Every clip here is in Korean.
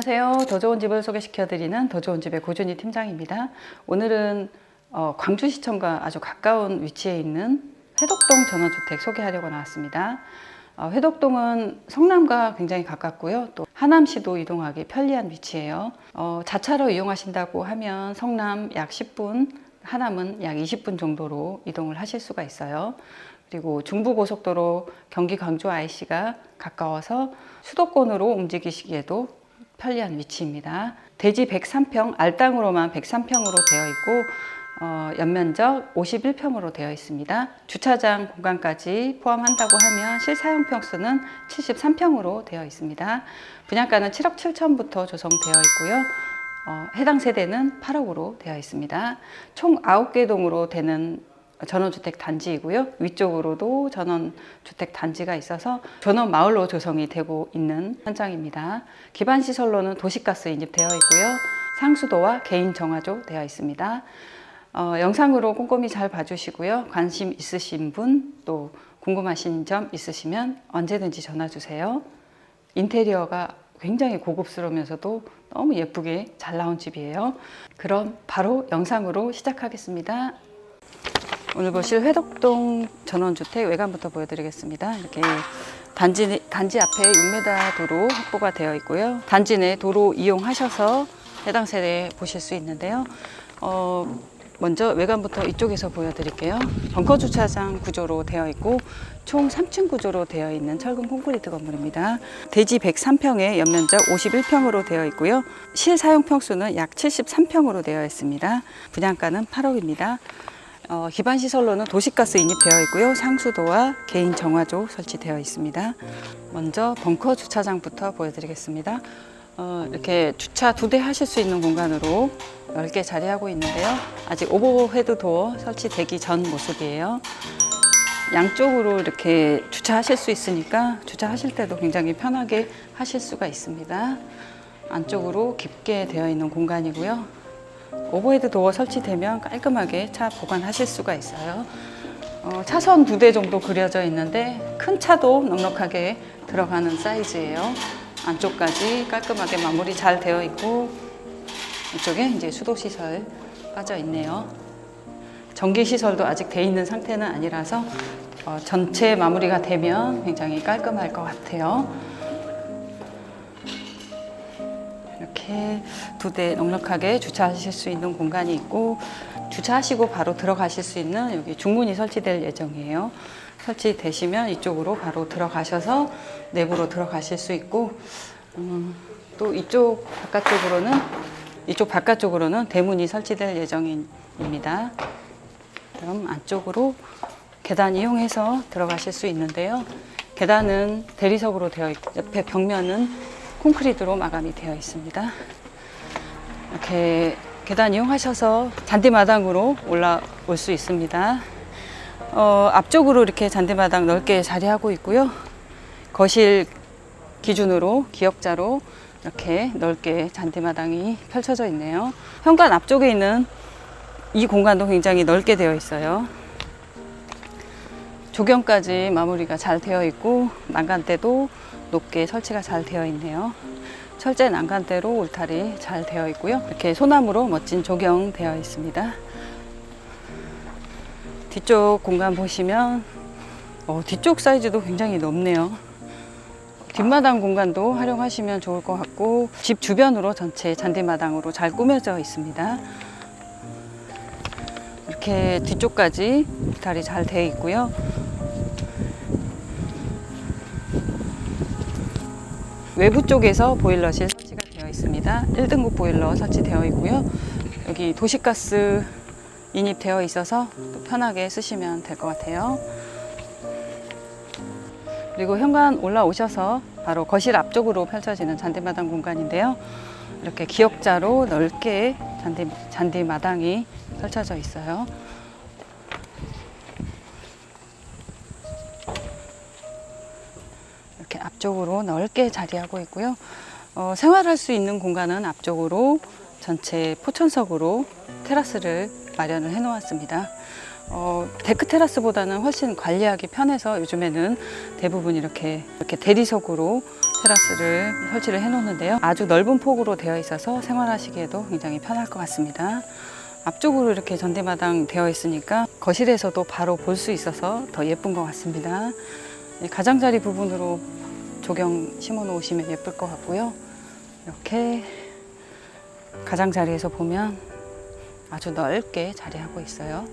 더 좋은 집을 소개시켜드리는 더 좋은 집의 고준희 팀장입니다. 오늘은 어, 광주시청과 아주 가까운 위치에 있는 회덕동 전원주택 소개하려고 나왔습니다. 어, 회덕동은 성남과 굉장히 가깝고요. 또 하남시도 이동하기 편리한 위치예요. 어, 자차로 이용하신다고 하면 성남 약 10분, 하남은 약 20분 정도로 이동을 하실 수가 있어요. 그리고 중부고속도로 경기 광주 IC가 가까워서 수도권으로 움직이시기에도 편리한 위치입니다. 대지 103평, 알땅으로만 103평으로 되어 있고 어, 연면적 51평으로 되어 있습니다. 주차장 공간까지 포함한다고 하면 실사용 평수는 73평으로 되어 있습니다. 분양가는 7억 7천부터 조성되어 있고요. 어, 해당 세대는 8억으로 되어 있습니다. 총 9개 동으로 되는 전원주택 단지이고요. 위쪽으로도 전원주택 단지가 있어서 전원 마을로 조성이 되고 있는 현장입니다. 기반 시설로는 도시가스 인입되어 있고요. 상수도와 개인 정화조 되어 있습니다. 어, 영상으로 꼼꼼히 잘 봐주시고요. 관심 있으신 분, 또 궁금하신 점 있으시면 언제든지 전화 주세요. 인테리어가 굉장히 고급스러우면서도 너무 예쁘게 잘 나온 집이에요. 그럼 바로 영상으로 시작하겠습니다. 오늘 보실 회덕동 전원주택 외관부터 보여드리겠습니다. 이렇게 단지, 단지 앞에 6m 도로 확보가 되어 있고요. 단지 내 도로 이용하셔서 해당 세대 보실 수 있는데요. 어, 먼저 외관부터 이쪽에서 보여드릴게요. 벙커 주차장 구조로 되어 있고 총 3층 구조로 되어 있는 철근 콘크리트 건물입니다. 대지 103평에 연면적 51평으로 되어 있고요. 실사용 평수는 약 73평으로 되어 있습니다. 분양가는 8억입니다. 어, 기반 시설로는 도시가스 인입되어 있고요. 상수도와 개인 정화조 설치되어 있습니다. 먼저 벙커 주차장부터 보여드리겠습니다. 어, 이렇게 주차 두 대 하실 수 있는 공간으로 넓게 자리하고 있는데요. 아직 오버헤드 도어 설치되기 전 모습이에요. 양쪽으로 이렇게 주차하실 수 있으니까 주차하실 때도 굉장히 편하게 하실 수가 있습니다. 안쪽으로 깊게 되어 있는 공간이고요. 오버헤드 도어 설치되면 깔끔하게 차 보관하실 수가 있어요. 어, 차선 두 대 정도 그려져 있는데 큰 차도 넉넉하게 들어가는 사이즈예요. 안쪽까지 깔끔하게 마무리 잘 되어 있고 이쪽에 이제 수도 시설 빠져 있네요. 전기 시설도 아직 돼 있는 상태는 아니라서 어, 전체 마무리가 되면 굉장히 깔끔할 것 같아요. 이렇게 두 대 넉넉하게 주차하실 수 있는 공간이 있고 주차하시고 바로 들어가실 수 있는 여기 중문이 설치될 예정이에요. 설치되시면 이쪽으로 바로 들어가셔서 내부로 들어가실 수 있고 음, 또 이쪽 바깥쪽으로는 이쪽 바깥쪽으로는 대문이 설치될 예정입니다. 그럼 안쪽으로 계단 이용해서 들어가실 수 있는데요. 계단은 대리석으로 되어 있고 옆에 벽면은 콘크리트로 마감이 되어 있습니다. 이렇게 계단 이용하셔서 잔디마당으로 올라올 수 있습니다. 어, 앞쪽으로 이렇게 잔디마당 넓게 자리하고 있고요. 거실 기준으로 기역자로 이렇게 넓게 잔디마당이 펼쳐져 있네요. 현관 앞쪽에 있는 이 공간도 굉장히 넓게 되어 있어요. 조경까지 마무리가 잘 되어 있고 난간대도 높게 설치가 잘 되어 있네요. 철제 난간대로 울타리 잘 되어 있고요. 이렇게 소나무로 멋진 조경되어 있습니다. 뒤쪽 공간 보시면 어, 뒤쪽 사이즈도 굉장히 넓네요. 뒷마당 공간도 활용하시면 좋을 것 같고 집 주변으로 전체 잔디마당으로 잘 꾸며져 있습니다. 이렇게 뒤쪽까지 울타리 잘 되어 있고요. 외부 쪽에서 보일러실 설치가 되어 있습니다. 1등급 보일러 설치되어 있고요. 여기 도시가스 인입되어 있어서 또 편하게 쓰시면 될 것 같아요. 그리고 현관 올라오셔서 바로 거실 앞쪽으로 펼쳐지는 잔디마당 공간인데요. 이렇게 기역자로 넓게 잔디, 잔디마당이 펼쳐져 있어요. 앞쪽으로 넓게 자리하고 있고요. 어, 생활할 수 있는 공간은 앞쪽으로 전체 포천석으로 테라스를 마련을 해 놓았습니다. 어, 데크 테라스보다는 훨씬 관리하기 편해서 요즘에는 대부분 이렇게 이렇게 대리석으로 테라스를 설치를 해 놓는데요. 아주 넓은 폭으로 되어 있어서 생활하시기에도 굉장히 편할 것 같습니다. 앞쪽으로 이렇게 전대마당 되어 있으니까 거실에서도 바로 볼 수 있어서 더 예쁜 것 같습니다. 이 가장자리 부분으로 조경 심어 놓으시면 예쁠 것 같고요. 이렇게 가장자리에서 보면 아주 넓게 자리하고 있어요.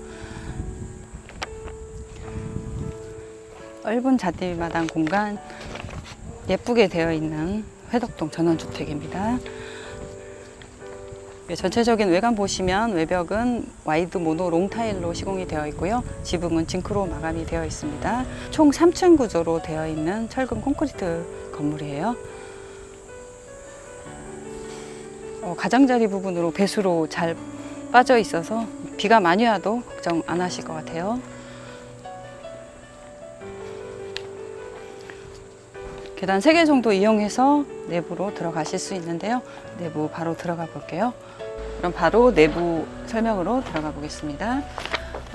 넓은 잔디마당 공간 예쁘게 되어 있는 회덕동 전원주택입니다. 네, 전체적인 외관 보시면 외벽은 와이드 모노 롱타일로 시공이 되어 있고요. 지붕은 징크로 마감이 되어 있습니다. 총 3층 구조로 되어 있는 철근 콘크리트 건물이에요. 어, 가장자리 부분으로 배수로 잘 빠져 있어서 비가 많이 와도 걱정 안 하실 것 같아요. 계단 3개 정도 이용해서 내부로 들어가실 수 있는데요. 내부 바로 들어가 볼게요. 그럼 바로 내부 설명으로 들어가 보겠습니다.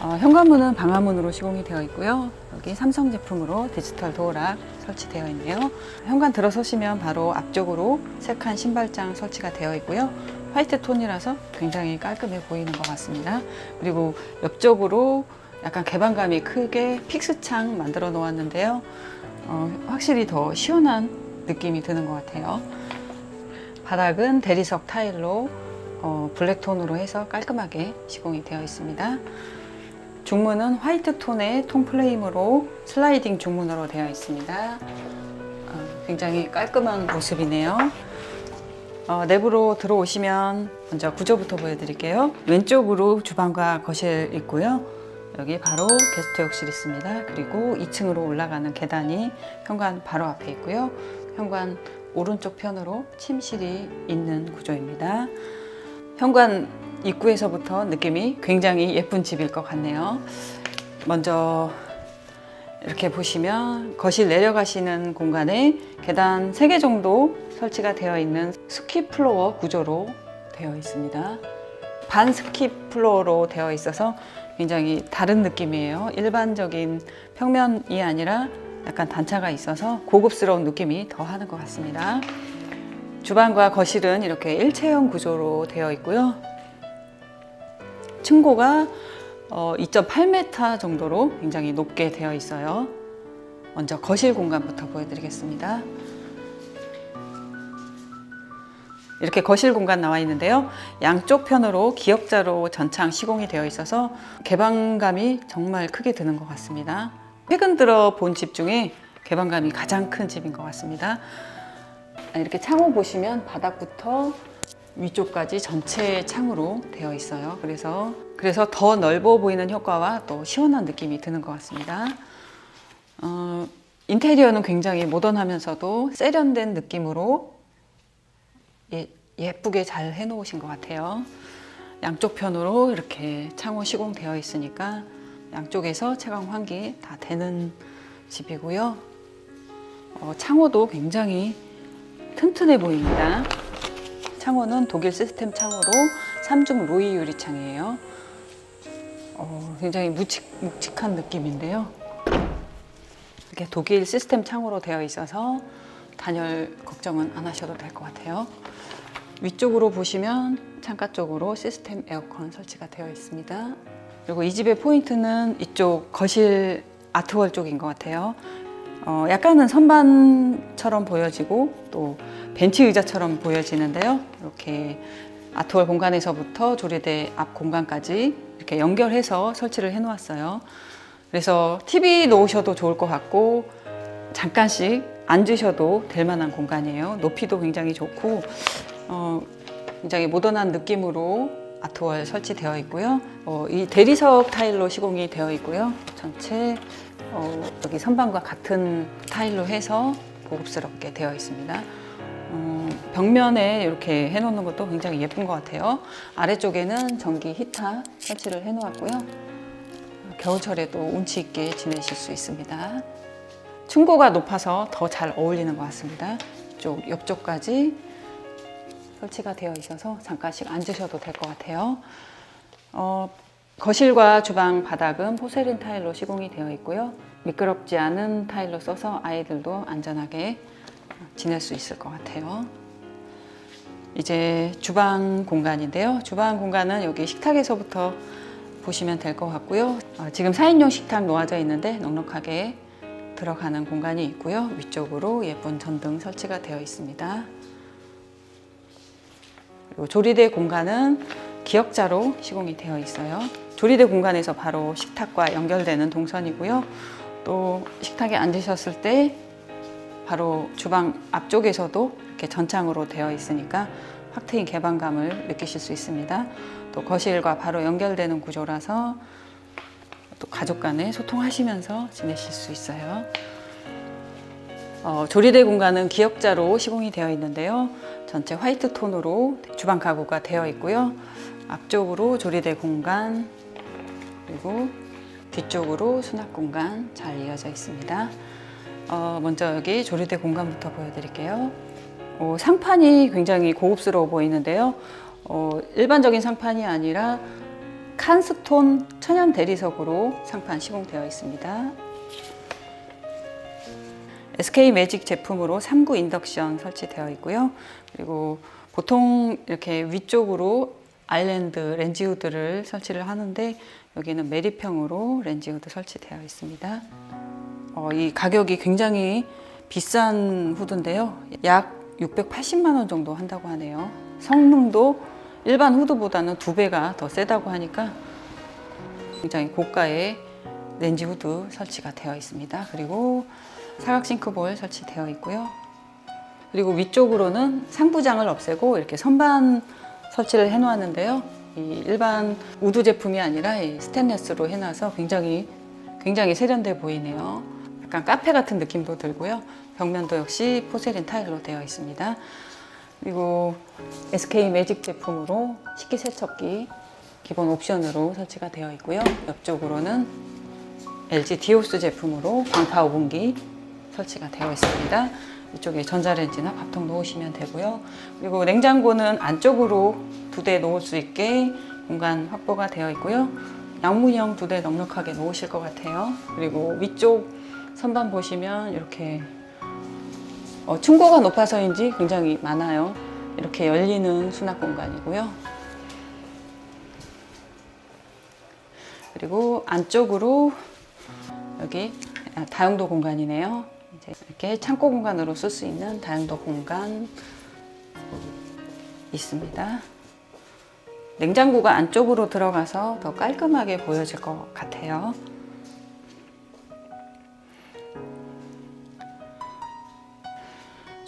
어, 현관문은 방화문으로 시공이 되어 있고요. 여기 삼성 제품으로 디지털 도어락 설치되어 있네요. 현관 들어서시면 바로 앞쪽으로 세 칸 신발장 설치가 되어 있고요. 화이트 톤이라서 굉장히 깔끔해 보이는 것 같습니다. 그리고 옆쪽으로 약간 개방감이 크게 픽스창 만들어 놓았는데요. 어, 확실히 더 시원한 느낌이 드는 것 같아요. 바닥은 대리석 타일로 어, 블랙톤으로 해서 깔끔하게 시공이 되어 있습니다. 중문은 화이트 톤의 톤 플레임으로 슬라이딩 중문으로 되어 있습니다. 어, 굉장히 깔끔한 모습이네요. 어, 내부로 들어오시면 먼저 구조부터 보여드릴게요. 왼쪽으로 주방과 거실 있고요. 여기 바로 게스트 욕실 있습니다. 그리고 2층으로 올라가는 계단이 현관 바로 앞에 있고요. 현관 오른쪽 편으로 침실이 있는 구조입니다. 현관 입구에서부터 느낌이 굉장히 예쁜 집일 것 같네요. 먼저 이렇게 보시면 거실 내려가시는 공간에 계단 3개 정도 설치가 되어 있는 스키 플로어 구조로 되어 있습니다. 반 스키 플로어로 되어 있어서 굉장히 다른 느낌이에요. 일반적인 평면이 아니라 약간 단차가 있어서 고급스러운 느낌이 더 하는 것 같습니다. 주방과 거실은 이렇게 일체형 구조로 되어 있고요. 층고가 어, 2.8m 정도로 굉장히 높게 되어 있어요. 먼저 거실 공간부터 보여드리겠습니다. 이렇게 거실 공간 나와 있는데요. 양쪽 편으로 기역자로 전창 시공이 되어 있어서 개방감이 정말 크게 드는 것 같습니다. 최근 들어 본 집 중에 개방감이 가장 큰 집인 것 같습니다. 이렇게 창호 보시면 바닥부터 위쪽까지 전체 창으로 되어 있어요. 그래서 그래서 더 넓어 보이는 효과와 또 시원한 느낌이 드는 것 같습니다. 어, 인테리어는 굉장히 모던하면서도 세련된 느낌으로 예, 예쁘게 잘 해놓으신 것 같아요. 양쪽 편으로 이렇게 창호 시공되어 있으니까 양쪽에서 채광 환기 다 되는 집이고요. 어, 창호도 굉장히 튼튼해 보입니다. 창호는 독일 시스템 창호로 3중 로이 유리창이에요. 어, 굉장히 묵직, 묵직한 느낌인데요. 이렇게 독일 시스템 창호로 되어 있어서 단열 걱정은 안 하셔도 될 것 같아요. 위쪽으로 보시면 창가 쪽으로 시스템 에어컨 설치가 되어 있습니다. 그리고 이 집의 포인트는 이쪽 거실 아트월 쪽인 것 같아요. 어, 약간은 선반처럼 보여지고 또 벤치 의자처럼 보여지는데요. 이렇게 아트월 공간에서부터 조리대 앞 공간까지 이렇게 연결해서 설치를 해 놓았어요. 그래서 TV 놓으셔도 좋을 것 같고 잠깐씩 앉으셔도 될 만한 공간이에요. 높이도 굉장히 좋고 어, 굉장히 모던한 느낌으로 아트월 설치되어 있고요. 어, 이 대리석 타일로 시공이 되어 있고요. 전체 어, 여기 선반과 같은 타일로 해서 고급스럽게 되어 있습니다. 어, 벽면에 이렇게 해놓는 것도 굉장히 예쁜 것 같아요. 아래쪽에는 전기 히터 설치를 해놓았고요. 겨울철에도 운치 있게 지내실 수 있습니다. 층고가 높아서 더 잘 어울리는 것 같습니다. 이쪽 옆쪽까지 설치가 되어 있어서 잠깐씩 앉으셔도 될 것 같아요. 어, 거실과 주방 바닥은 포세린 타일로 시공이 되어 있고요. 미끄럽지 않은 타일로 써서 아이들도 안전하게 지낼 수 있을 것 같아요. 이제 주방 공간인데요. 주방 공간은 여기 식탁에서부터 보시면 될 것 같고요. 어, 지금 4인용 식탁 놓아져 있는데 넉넉하게 들어가는 공간이 있고요. 위쪽으로 예쁜 전등 설치가 되어 있습니다. 그리고 조리대 공간은 기역자로 시공이 되어 있어요. 조리대 공간에서 바로 식탁과 연결되는 동선이고요. 또 식탁에 앉으셨을 때 바로 주방 앞쪽에서도 이렇게 전창으로 되어 있으니까 확 트인 개방감을 느끼실 수 있습니다. 또 거실과 바로 연결되는 구조라서 또 가족 간에 소통하시면서 지내실 수 있어요. 어, 조리대 공간은 기역자로 시공이 되어 있는데요. 전체 화이트 톤으로 주방 가구가 되어 있고요. 앞쪽으로 조리대 공간 그리고 뒤쪽으로 수납 공간 잘 이어져 있습니다. 어, 먼저 여기 조리대 공간부터 보여드릴게요. 어, 상판이 굉장히 고급스러워 보이는데요. 어, 일반적인 상판이 아니라 칸스톤 천연 대리석으로 상판 시공되어 있습니다. SK 매직 제품으로 3구 인덕션 설치되어 있고요. 그리고 보통 이렇게 위쪽으로 아일랜드 렌지우드를 설치를 하는데 여기는 메리평으로 렌지우드 설치되어 있습니다. 어, 이 가격이 굉장히 비싼 후드인데요. 약 680만 원 정도 한다고 하네요. 성능도 일반 후드보다는 두 배가 더 세다고 하니까 굉장히 고가의 렌지 후드 설치가 되어 있습니다. 그리고 사각 싱크볼 설치되어 있고요. 그리고 위쪽으로는 상부장을 없애고 이렇게 선반 설치를 해 놓았는데요. 이 일반 우드 제품이 아니라 이 스테인레스로 해놔서 굉장히 굉장히 세련돼 보이네요. 약간 카페 같은 느낌도 들고요. 벽면도 역시 포세린 타일로 되어 있습니다. 그리고 SK 매직 제품으로 식기세척기 기본 옵션으로 설치가 되어 있고요. 옆쪽으로는 LG 디오스 제품으로 광파 오븐기 설치가 되어 있습니다. 이쪽에 전자레인지나 밥통 놓으시면 되고요. 그리고 냉장고는 안쪽으로 두 대 놓을 수 있게 공간 확보가 되어 있고요. 양문형 두 대 넉넉하게 놓으실 것 같아요. 그리고 위쪽 선반 보시면 이렇게 어, 층고가 높아서인지 굉장히 많아요. 이렇게 열리는 수납 공간이고요. 그리고 안쪽으로 여기 다용도 공간이네요. 이제 이렇게 창고 공간으로 쓸 수 있는 다용도 공간 있습니다. 냉장고가 안쪽으로 들어가서 더 깔끔하게 보여질 것 같아요.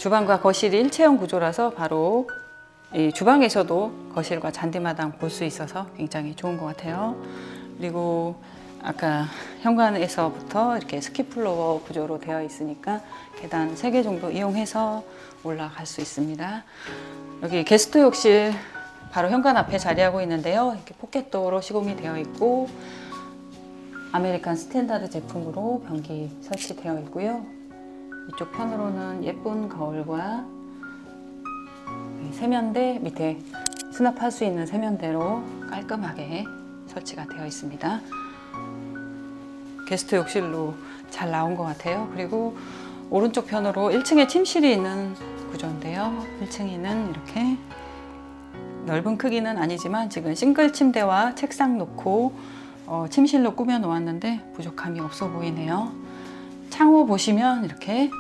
주방과 거실이 일체형 구조라서 바로 이 주방에서도 거실과 잔디마당 볼 수 있어서 굉장히 좋은 것 같아요. 그리고 아까 현관에서부터 이렇게 스키플로어 구조로 되어 있으니까 계단 3개 정도 이용해서 올라갈 수 있습니다. 여기 게스트 욕실 바로 현관 앞에 자리하고 있는데요. 이렇게 포켓도어로 시공이 되어 있고 아메리칸 스탠다드 제품으로 변기 설치되어 있고요. 이쪽 편으로는 예쁜 거울과 세면대 밑에 수납할 수 있는 세면대로 깔끔하게 설치가 되어 있습니다. 게스트 욕실로 잘 나온 것 같아요. 그리고 오른쪽 편으로 1층에 침실이 있는 구조인데요. 1층에는 이렇게 넓은 크기는 아니지만 지금 싱글 침대와 책상 놓고 어, 침실로 꾸며 놓았는데 부족함이 없어 보이네요. 창호 보시면 이렇게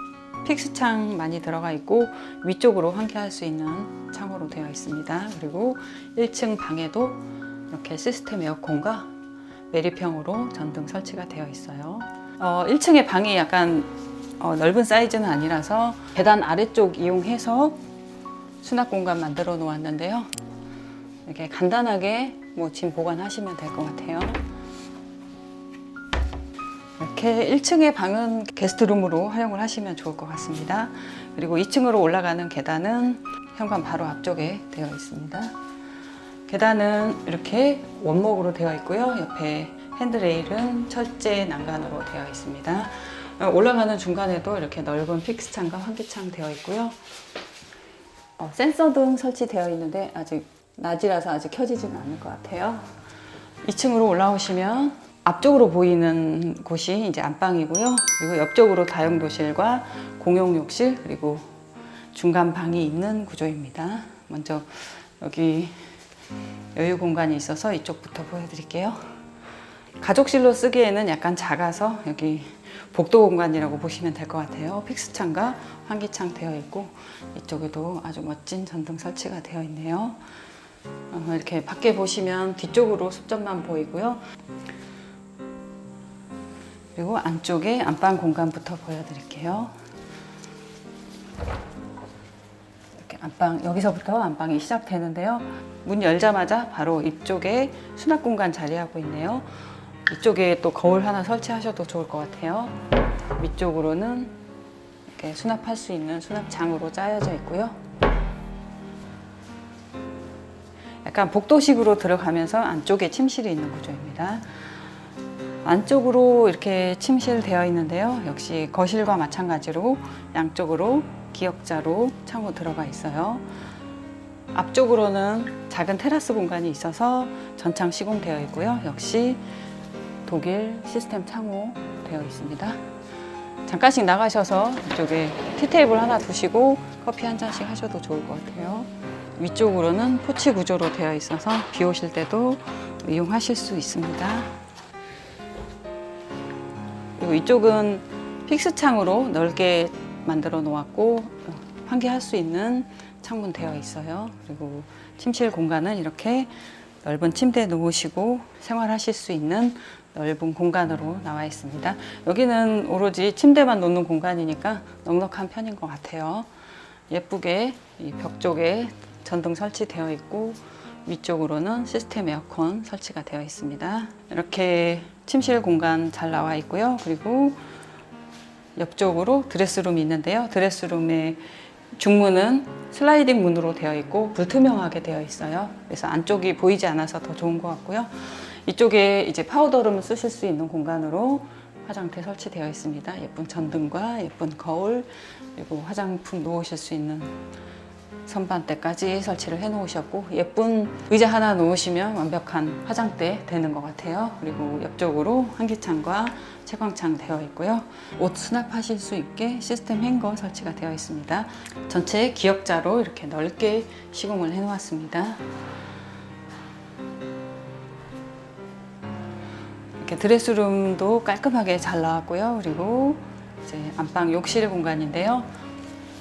픽스창 많이 들어가 있고 위쪽으로 환기할 수 있는 창호로 되어 있습니다. 그리고 1층 방에도 이렇게 시스템 에어컨과 메리평으로 전등 설치가 되어 있어요. 어, 1층의 방이 약간 어, 넓은 사이즈는 아니라서 계단 아래쪽 이용해서 수납 공간 만들어 놓았는데요. 이렇게 간단하게 뭐 짐 보관하시면 될 것 같아요. 이렇게 1층의 방은 게스트룸으로 활용을 하시면 좋을 것 같습니다. 그리고 2층으로 올라가는 계단은 현관 바로 앞쪽에 되어 있습니다. 계단은 이렇게 원목으로 되어 있고요. 옆에 핸드레일은 철제 난간으로 되어 있습니다. 어, 올라가는 중간에도 이렇게 넓은 픽스창과 환기창 되어 있고요. 어, 센서 등 설치되어 있는데 아직 낮이라서 아직 켜지지는 않을 것 같아요. 2층으로 올라오시면 앞쪽으로 보이는 곳이 이제 안방이고요. 그리고 옆쪽으로 다용도실과 공용욕실 그리고 중간 방이 있는 구조입니다. 먼저 여기 여유 공간이 있어서 이쪽부터 보여드릴게요. 가족실로 쓰기에는 약간 작아서 여기 복도 공간이라고 보시면 될 것 같아요. 픽스창과 환기창 되어 있고 이쪽에도 아주 멋진 전등 설치가 되어 있네요. 어, 이렇게 밖에 보시면 뒤쪽으로 숲전만 보이고요. 그리고 안쪽에 안방 공간부터 보여드릴게요. 이렇게 안방 여기서부터 안방이 시작되는데요. 문 열자마자 바로 이쪽에 수납 공간 자리하고 있네요. 이쪽에 또 거울 하나 설치하셔도 좋을 것 같아요. 위쪽으로는 이렇게 수납할 수 있는 수납장으로 짜여져 있고요. 약간 복도식으로 들어가면서 안쪽에 침실이 있는 구조입니다. 안쪽으로 이렇게 침실 되어 있는데요. 역시 거실과 마찬가지로 양쪽으로 기역자로 창호 들어가 있어요. 앞쪽으로는 작은 테라스 공간이 있어서 전창 시공되어 있고요. 역시 독일 시스템 창호 되어 있습니다. 잠깐씩 나가셔서 이쪽에 티테이블 하나 두시고 커피 한 잔씩 하셔도 좋을 것 같아요. 위쪽으로는 포치 구조로 되어 있어서 비 오실 때도 이용하실 수 있습니다. 그리고 이쪽은 픽스 창으로 넓게 만들어 놓았고 환기할 수 있는 창문 되어 있어요. 그리고 침실 공간은 이렇게 넓은 침대 놓으시고 생활하실 수 있는 넓은 공간으로 나와 있습니다. 여기는 오로지 침대만 놓는 공간이니까 넉넉한 편인 것 같아요. 예쁘게 이벽 쪽에 전등 설치되어 있고 위쪽으로는 시스템 에어컨 설치가 되어 있습니다. 이렇게 침실 공간 잘 나와 있고요. 그리고 옆쪽으로 드레스룸이 있는데요. 드레스룸의 중문은 슬라이딩 문으로 되어 있고 불투명하게 되어 있어요. 그래서 안쪽이 보이지 않아서 더 좋은 것 같고요. 이쪽에 이제 파우더룸을 쓰실 수 있는 공간으로 화장대 설치되어 있습니다. 예쁜 전등과 예쁜 거울 그리고 화장품 놓으실 수 있는 선반대까지 설치를 해 놓으셨고 예쁜 의자 하나 놓으시면 완벽한 화장대 되는 것 같아요. 그리고 옆쪽으로 환기창과 채광창 되어 있고요. 옷 수납하실 수 있게 시스템 행거 설치가 되어 있습니다. 전체 기역자로 이렇게 넓게 시공을 해 놓았습니다. 이렇게 드레스룸도 깔끔하게 잘 나왔고요. 그리고 이제 안방 욕실 공간인데요.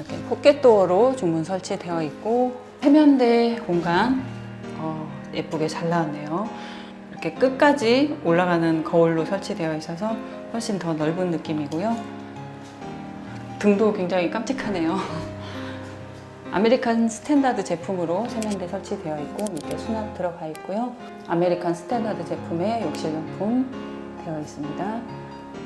이렇게 포켓도어로 중문 설치되어 있고 세면대 공간 어, 예쁘게 잘 나왔네요. 이렇게 끝까지 올라가는 거울로 설치되어 있어서 훨씬 더 넓은 느낌이고요. 등도 굉장히 깜찍하네요. 아메리칸 스탠다드 제품으로 세면대 설치되어 있고 밑에 수납 들어가 있고요. 아메리칸 스탠다드 제품의 욕실용품 되어 있습니다.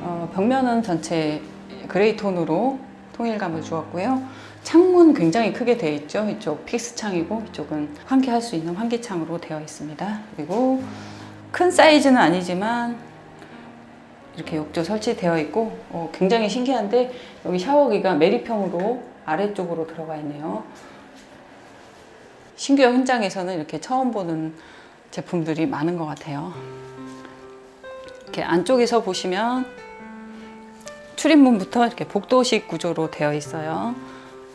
어, 벽면은 전체 그레이 톤으로 통일감을 주었고요. 창문 굉장히 크게 되어 있죠. 이쪽 픽스 창이고 이쪽은 환기할 수 있는 환기창으로 되어 있습니다. 그리고 큰 사이즈는 아니지만 이렇게 욕조 설치되어 있고 어, 굉장히 신기한데 여기 샤워기가 메리평으로 아래쪽으로 들어가 있네요. 신규형 현장에서는 이렇게 처음 보는 제품들이 많은 것 같아요. 이렇게 안쪽에서 보시면 출입문부터 이렇게 복도식 구조로 되어 있어요.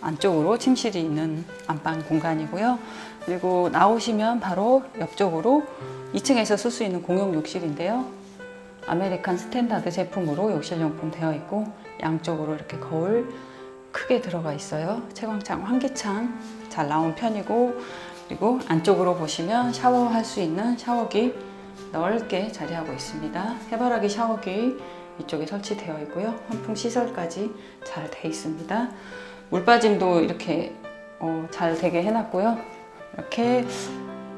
안쪽으로 침실이 있는 안방 공간이고요. 그리고 나오시면 바로 옆쪽으로 2층에서 쓸 수 있는 공용 욕실인데요. 아메리칸 스탠다드 제품으로 욕실용품 되어 있고 양쪽으로 이렇게 거울 크게 들어가 있어요. 채광창, 환기창 잘 나온 편이고 그리고 안쪽으로 보시면 샤워할 수 있는 샤워기 넓게 자리하고 있습니다. 해바라기 샤워기 이쪽에 설치되어 있고요. 환풍 시설까지 잘 돼 있습니다. 물 빠짐도 이렇게 어, 잘 되게 해놨고요. 이렇게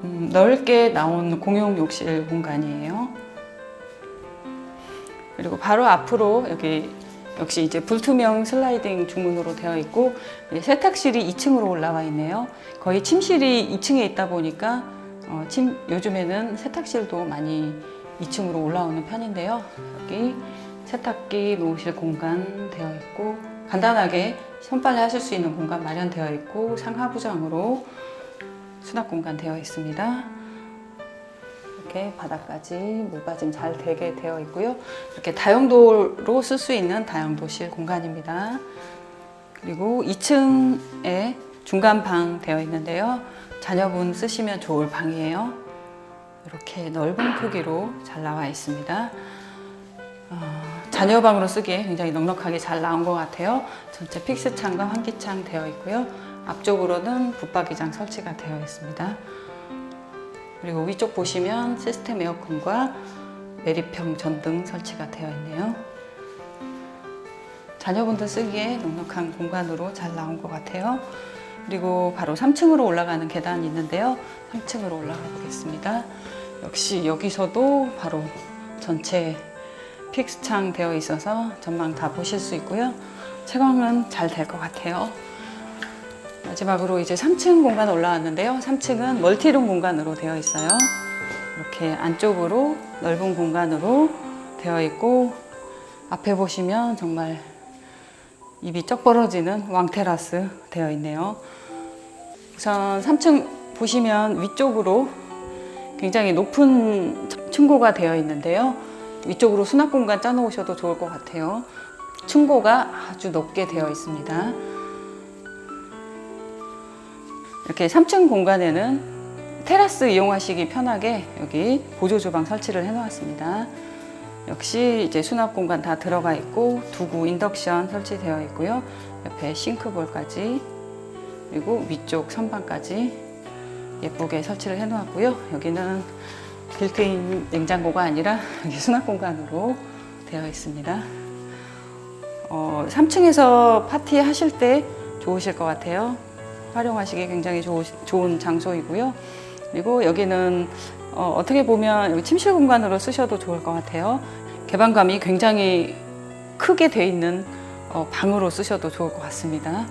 음, 넓게 나온 공용 욕실 공간이에요. 그리고 바로 앞으로 여기 역시 이제 불투명 슬라이딩 중문으로 되어 있고 이 세탁실이 2층으로 올라와 있네요. 거의 침실이 2층에 있다 보니까 어, 침, 요즘에는 세탁실도 많이 2층으로 올라오는 편인데요. 여기 세탁기 놓으실 공간 되어 있고 간단하게 손빨래 하실 수 있는 공간 마련되어 있고 상하부장으로 수납 공간 되어 있습니다. 이렇게 바닥까지 물빠짐 잘 되게 되어 있고요. 이렇게 다용도로 쓸 수 있는 다용도실 공간입니다. 그리고 2층에 중간 방 되어 있는데요. 자녀분 쓰시면 좋을 방이에요. 이렇게 넓은 크기로 잘 나와 있습니다. 어, 자녀 방으로 쓰기에 굉장히 넉넉하게 잘 나온 것 같아요. 전체 픽스 창과 환기창 되어 있고요. 앞쪽으로는 붙박이장 설치가 되어 있습니다. 그리고 위쪽 보시면 시스템 에어컨과 매립형 전등 설치가 되어 있네요. 자녀분들 쓰기에 넉넉한 공간으로 잘 나온 것 같아요. 그리고 바로 3층으로 올라가는 계단이 있는데요. 3층으로 올라가 보겠습니다. 역시 여기서도 바로 전체 픽스창 되어 있어서 전망 다 보실 수 있고요. 채광은 잘 될 것 같아요. 마지막으로 이제 3층 공간 올라왔는데요. 3층은 멀티룸 공간으로 되어 있어요. 이렇게 안쪽으로 넓은 공간으로 되어 있고 앞에 보시면 정말 입이 쩍 벌어지는 왕테라스 되어 있네요. 우선 3층 보시면 위쪽으로 굉장히 높은 층고가 되어 있는데요. 위쪽으로 수납 공간 짜놓으셔도 좋을 것 같아요. 층고가 아주 높게 되어 있습니다. 이렇게 3층 공간에는 테라스 이용하시기 편하게 여기 보조 주방 설치를 해 놓았습니다. 역시 이제 수납 공간 다 들어가 있고 두구 인덕션 설치되어 있고요. 옆에 싱크볼까지 그리고 위쪽 선반까지 예쁘게 설치를 해 놓았고요. 여기는 빌트인 냉장고가 아니라 수납 공간으로 되어 있습니다. 어, 3층에서 파티 하실 때 좋으실 것 같아요. 활용하시기 굉장히 좋, 좋은 장소이고요. 그리고 여기는 어, 어떻게 보면 여기 침실 공간으로 쓰셔도 좋을 것 같아요. 개방감이 굉장히 크게 돼 있는 어, 방으로 쓰셔도 좋을 것 같습니다.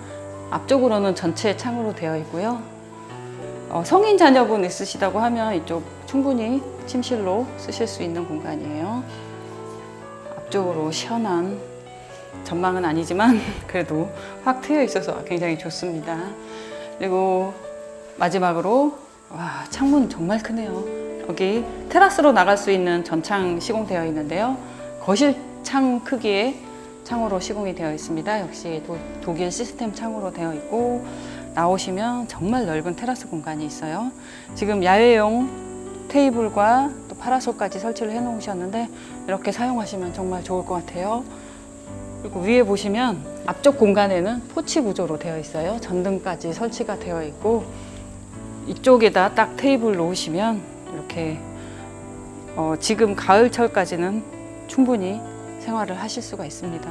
앞쪽으로는 전체 창으로 되어 있고요. 어, 성인 자녀분 있으시다고 하면 이쪽 충분히 침실로 쓰실 수 있는 공간이에요. 앞쪽으로 시원한 전망은 아니지만 그래도 확 트여 있어서 굉장히 좋습니다. 그리고 마지막으로 와 창문 정말 크네요. 여기 테라스로 나갈 수 있는 전창 시공되어 있는데요. 거실 창 크기의 창으로 시공이 되어 있습니다. 역시 도, 독일 시스템 창으로 되어 있고 나오시면 정말 넓은 테라스 공간이 있어요. 지금 야외용 테이블과 또 파라솔까지 설치를 해 놓으셨는데 이렇게 사용하시면 정말 좋을 것 같아요. 그리고 위에 보시면 앞쪽 공간에는 포치 구조로 되어 있어요. 전등까지 설치가 되어 있고 이쪽에다 딱 테이블 놓으시면 이렇게 어, 지금 가을철까지는 충분히 생활을 하실 수가 있습니다.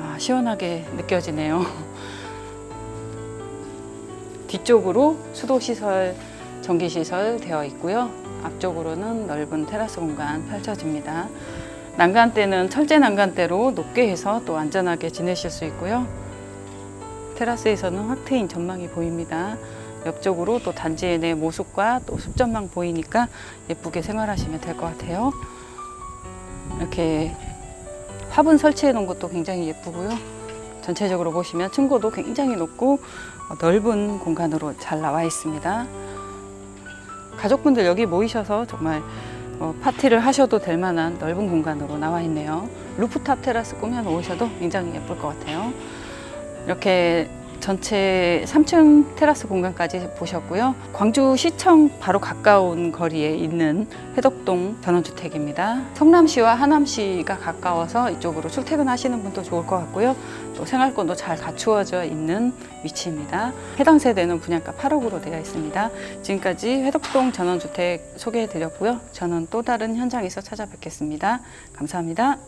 아, 시원하게 느껴지네요. 뒤쪽으로 수도 시설, 전기 시설 되어 있고요. 앞쪽으로는 넓은 테라스 공간 펼쳐집니다. 난간대는 철제 난간대로 높게 해서 또 안전하게 지내실 수 있고요. 테라스에서는 확 트인 전망이 보입니다. 옆쪽으로 또 단지의 내 모습과 또 숲전망 보이니까 예쁘게 생활하시면 될 것 같아요. 이렇게 화분 설치해 놓은 것도 굉장히 예쁘고요. 전체적으로 보시면 층고도 굉장히 높고 어, 넓은 공간으로 잘 나와 있습니다. 가족분들 여기 모이셔서 정말 어, 파티를 하셔도 될 만한 넓은 공간으로 나와 있네요. 루프탑 테라스 꾸며 놓으셔도 굉장히 예쁠 것 같아요. 이렇게 전체 3층 테라스 공간까지 보셨고요. 광주시청 바로 가까운 거리에 있는 회덕동 전원주택입니다. 성남시와 하남시가 가까워서 이쪽으로 출퇴근하시는 분도 좋을 것 같고요. 또 생활권도 잘 갖추어져 있는 위치입니다. 해당 세대는 분양가 8억으로 되어 있습니다. 지금까지 회덕동 전원주택 소개해 드렸고요. 저는 또 다른 현장에서 찾아뵙겠습니다. 감사합니다.